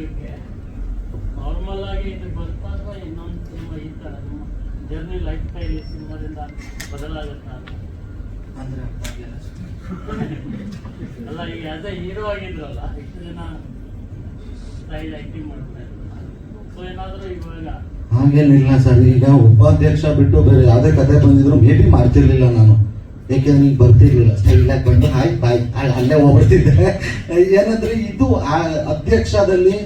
ಆಗಕ್ಕೆ ನಾರ್ಮಲ್ ಆಗಿ ಇದು ಬರ್ತಾ ಅಥವಾ ಇನ್ನೊಂದು ಸಿನಿಮಾ ಈ ಥರ ನಿಮ್ಮ ಜರ್ನಿ ಲೈಫ್ ಸ್ಟೈಲ್ ಈ ಸಿನಿಮಾದಿಂದ ಬದಲಾಗುತ್ತಾ ಅಂದರೆ ಅಲ್ಲ ಈಗ ಆಸ್ ಎ ಹೀರೋ ಆಗಿದ್ರಲ್ಲ ಎಷ್ಟು ಜನ ಸ್ಟೈಲ್ ಆ್ಯಕ್ಟಿಂಗ್ ಮಾಡ್ತಾ ಇದ್ರು. ಸೊ ಏನಾದರೂ ಇವಾಗ ಹಾಗೇನಿಲ್ಲ ಸರ್ ಈಗ ಉಪಾಧ್ಯಕ್ಷ ಬಿಟ್ಟು ಬೇರೆ ಯಾವುದೇ ಕತೆ ಬಂದಿದ್ರು ಮೇ ಬಿ ಮಾಡ್ತಿರ್ಲಿಲ್ಲ ನಾನು. ಯಾಕೆಂದ್ರೆ ನೀವು ಬರ್ತಿರ್ಲಿಲ್ಲ. ಸ್ಟೈಲ್ ಬಂದು ಹಾಯ್, ಬಾಯ್ ಅಲ್ಲೇ ಹೋಗ್ಬಿಡ್ತಿದ್ದೆ ಏನಂದ್ರೆ ಇದು ಆ ಅಧ್ಯಕ್ಷದಲ್ಲಿ,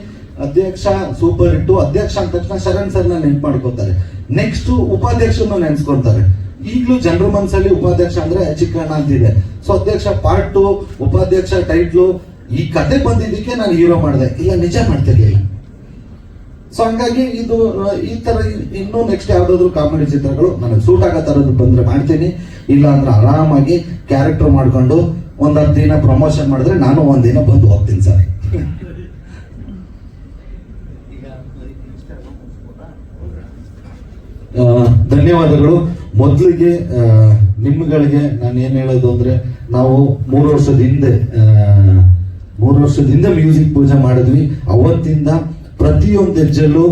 ಅಧ್ಯಕ್ಷ ಸೂಪರ್ ಇಟ್ಟು, ಅಧ್ಯಕ್ಷ ಅಂದ ತಕ್ಷಣ ಶರಣ್ ಸರ್ನ ನೆನ್ಪು ಮಾಡ್ಕೋತಾರೆ. ನೆಕ್ಸ್ಟ್ ಉಪಾಧ್ಯಕ್ಷನ ನೆನ್ಸ್ಕೊಂತಾರೆ ಈಗಲೂ ಜನರ ಮನಸ್ಸಲ್ಲಿ ಉಪಾಧ್ಯಕ್ಷ ಅಂದ್ರೆ ಚಿಕ್ಕಣ್ಣ ಅಂತಿದೆ. ಸೊ ಅಧ್ಯಕ್ಷ ಪಾರ್ಟ್ ಟು ಉಪಾಧ್ಯಕ್ಷ ಟೈಟ್ಲು ಈ ಕತೆ ಬಂದಿದ್ದಕ್ಕೆ ನಾನು ಹೀರೋ ಮಾಡಿದೆ. ಇಲ್ಲ ನಿಜ ಮಾಡ್ತಿರ್ಲಿಲ್ಲ. ಸೊ ಹಂಗಾಗಿ ಇದು ಈ ತರ ಇನ್ನೂ ನೆಕ್ಸ್ಟ್ ಯಾವ್ದಾದ್ರು ಕಾಮಿಡಿ ಚಿತ್ರಗಳು ನನಗೆ ಸೂಟ್ ಆಗೋ ತರದ್ದು ಬಂದ್ರೆ ಮಾಡ್ತೀನಿ. ಇಲ್ಲ ಅಂದ್ರೆ ಆರಾಮಾಗಿ ಕ್ಯಾರೆಕ್ಟರ್ ಮಾಡ್ಕೊಂಡು ಒಂದರ್ ದಿನ ಪ್ರಮೋಷನ್ ಮಾಡಿದ್ರೆ ನಾನು ಒಂದಿನ ಬಂದು ಹೋಗ್ತೀನಿ ಸರ್. ಧನ್ಯವಾದಗಳು. ಮೊದಲಿಗೆ ನಿಮ್ಗಳಿಗೆ ನಾನು ಏನು ಹೇಳೋದು ಅಂದ್ರೆ ನಾವು ಮೂರು ವರ್ಷದ ಹಿಂದೆ ಮೂರು ವರ್ಷದ ಹಿಂದೆ ಮ್ಯೂಸಿಕ್ ಪೂಜೆ ಮಾಡಿದ್ವಿ. ಅವತ್ತಿಂದ ಪ್ರತಿಯೊಂದು ಹೆಜ್ಜೆಲ್ಲೂ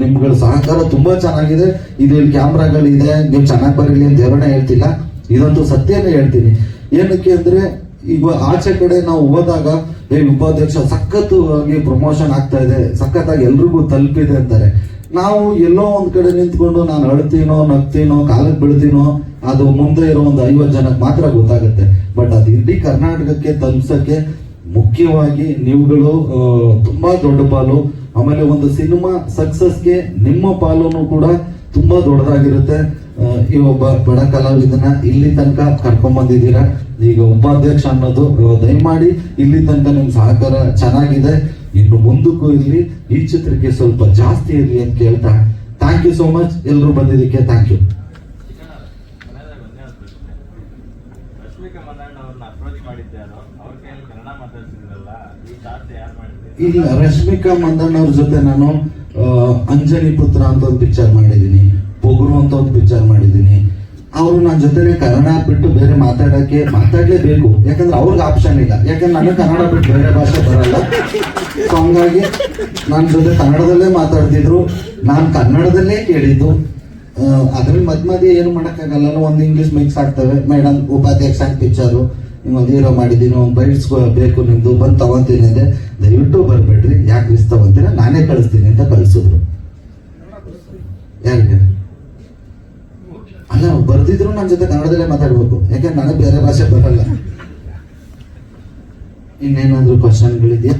ನಿಮ್ಗಳ ಸಹಕಾರ ತುಂಬಾ ಚೆನ್ನಾಗಿದೆ. ಇದು ಕ್ಯಾಮ್ರಾಗಳಿದೆ, ನೀವು ಚೆನ್ನಾಗಿ ಬರಲಿ ಅಂತ ಯಾರನ್ನ ಹೇಳ್ತಿಲ್ಲ. ಇದಂತೂ ಸತ್ಯನೇ ಹೇಳ್ತೀನಿ. ಏನಕ್ಕೆ ಅಂದ್ರೆ, ಈಗ ಆಚೆ ಕಡೆ ನಾವು ಹೋದಾಗ, ಏ, ಉಪಾಧ್ಯಕ್ಷ ಸಖತ್ತು ಆಗಿ ಪ್ರಮೋಷನ್ ಆಗ್ತಾ ಇದೆ, ಸಖತ್ತಾಗಿ ಎಲ್ರಿಗೂ ತಲುಪಿದೆ ಅಂತಾರೆ. ನಾವು ಎಲ್ಲೋ ಒಂದ್ ಕಡೆ ನಿಂತ್ಕೊಂಡು ನಾನು ಅಳ್ತೀನೋ, ನಗ್ತೀನೋ ಕಾಲಕ್ಕೆ ಬೀಳ್ತೀನೋ, ಅದು ಮುಂದೆ ಇರೋ ಒಂದು ಐವತ್ತು ಜನಕ್ಕೆ ಮಾತ್ರ ಗೊತ್ತಾಗುತ್ತೆ. ಬಟ್ ಅದು ಇಡೀ ಕರ್ನಾಟಕಕ್ಕೆ ತಲುಪಿಸಕ್ಕೆ ಮುಖ್ಯವಾಗಿ ನೀವುಗಳು ತುಂಬಾ ದೊಡ್ಡ ಪಾಲು. ಆಮೇಲೆ ಒಂದು ಸಿನಿಮಾ ಸಕ್ಸಸ್ಗೆ ನಿಮ್ಮ ಪಾಲುನು ಕೂಡ ತುಂಬಾ ದೊಡ್ಡದಾಗಿರುತ್ತೆ. ಈ ಒಬ್ಬ ಬಡ ಕಲಾವಿದನ ಇಲ್ಲಿ ತನಕ ಕರ್ಕೊಂಡ್ ಬಂದಿದ್ದೀರಾ? ಈಗ ಉಪಾಧ್ಯಕ್ಷ ಅನ್ನೋದು ದಯಮಾಡಿ ಇಲ್ಲಿ ತನಕ ನಿಮ್ ಸಹಕಾರ ಚೆನ್ನಾಗಿದೆ. ಇನ್ನು ಮುಂದಕ್ಕೂ ಇರ್ಲಿ, ಈ ಚಿತ್ರಕ್ಕೆ ಸ್ವಲ್ಪ ಜಾಸ್ತಿ ಇರ್ಲಿ ಅಂತ ಕೇಳ್ತಾ. ಥ್ಯಾಂಕ್ ಯು ಸೋ ಮಚ್ ಎಲ್ಲರೂ ಬಂದಿದ್ದಕ್ಕೆ ಥ್ಯಾಂಕ್ ಯು ಮನೆಯದಾಗ ಒಂದೇ ಒಂದು ಪ್ರಶ್ನೆ ರಶ್ಮಿಕಾ ಮಂದಣ್ಣ ಅವ್ರನ್ನ ಅಪ್ರೋಚ್ ಮಾಡಿದ್ದಾರೋ ಅವ್ರ ಕೈಯಲ್ಲಿ ಕನ್ನಡ ಮಾತಾಡ್ತಿದ್ರಲ್ಲ ಈ ಟಾಸ್ಕ್ ಯಾರು ಮಾಡಿದ್ರು ಇಲ್ಲ, ರಶ್ಮಿಕಾ ಮಂದಣ್ಣ ಅವ್ರ ಜೊತೆ ನಾನು ಅಂಜನಿ ಪುತ್ರ ಅಂತ ಒಂದು ಪಿಕ್ಚರ್ ಮಾಡಿದ್ದೀನಿ, ಪೊಗರು ಅಂತ ಒಂದು ಪಿಕ್ಚರ್ ಮಾಡಿದ್ದೀನಿ. ಅವರು ನನ್ನ ಜೊತೆನೆ ಕನ್ನಡ ಬಿಟ್ಟು ಬೇರೆ ಮಾತಾಡಕ್ಕೆ ಮಾತಾಡ್ಲೇಬೇಕು. ಯಾಕಂದ್ರೆ ಅವ್ರಿಗೆ ಆಪ್ಷನ್ ಇಲ್ಲ. ಯಾಕಂದ್ರೆ ನನಗೆ ಕನ್ನಡ ಬಿಟ್ಟು ಬೇರೆ ಭಾಷೆ ಬರಲ್ಲ. ಸೊ ಹಂಗಾಗಿ ನನ್ನ ಜೊತೆ ಕನ್ನಡದಲ್ಲೇ ಮಾತಾಡ್ತಿದ್ರು. ನಾನು ಕನ್ನಡದಲ್ಲೇ ಕೇಳಿದ್ದು. ಅದ್ರಲ್ಲಿ ಮಧ್ಯ ಮಧ್ಯೆ ಏನು ಮಾಡೋಕ್ಕಾಗಲ್ಲ, ಒಂದು ಇಂಗ್ಲೀಷ್ ಮಿಕ್ಸ್ ಆಗ್ತವೆ. ಮೇಡಮ್ ಉಪಾಧ್ಯಕ್ಷ ಪಿಕ್ಚರು ಹೀರೋ ಮಾಡಿದ್ದೀನಿ ಒಂದು ಬೈಟ್ಸ್ ಬೇಕು ನಿಮ್ಮದು ಬಂದು ತಗೊಂತೀನಿ ಅಂದರೆ ದಯವಿಟ್ಟು ಬರಬೇಡ್ರಿ. ಯಾಕೆ ರಿಸ್ ತಗೊಂತೀರ? ನಾನೇ ಕಳಿಸ್ತೀನಿ ಅಂತ ಕಳಿಸಿದ್ರು. ಯಾರಿಗೆ? ಅಲ್ಲ ಬರ್ತಿದ್ರು ನನ್ನ ಜೊತೆ ಕನ್ನಡದಲ್ಲೇ ಮಾತಾಡ್ಬೇಕು. ಯಾಕಂದ್ರೆ ನನಗೆ ಬೇರೆ ಭಾಷೆ ಬರಲ್ಲ? ಇನ್ನೇನಾದರೂ ಕ್ವಶನ್ಗಳಿದೆಯಾ